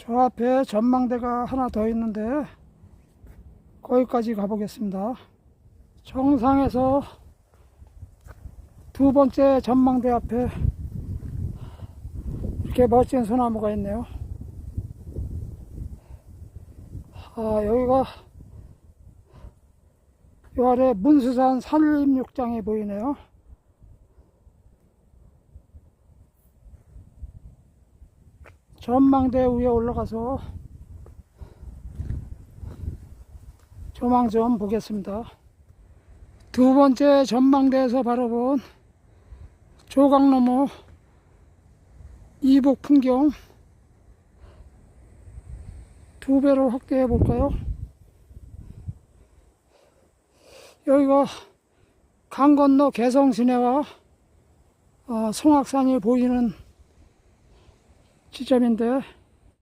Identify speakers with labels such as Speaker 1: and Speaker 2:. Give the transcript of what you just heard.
Speaker 1: 저 앞에 전망대가 하나 더 있는데 거기까지 가보겠습니다. 정상에서 두 번째 전망대 앞에 이렇게 멋진 소나무가 있네요. 아, 여기가 요 아래 문수산 산림욕장이 보이네요. 전망대 위에 올라가서 조망 좀 보겠습니다. 두 번째 전망대에서 바라본 조각너머 이북 풍경 두 배로 확대해 볼까요? 여기가 강 건너 개성 시내와 어, 송악산이 보이는 지점인데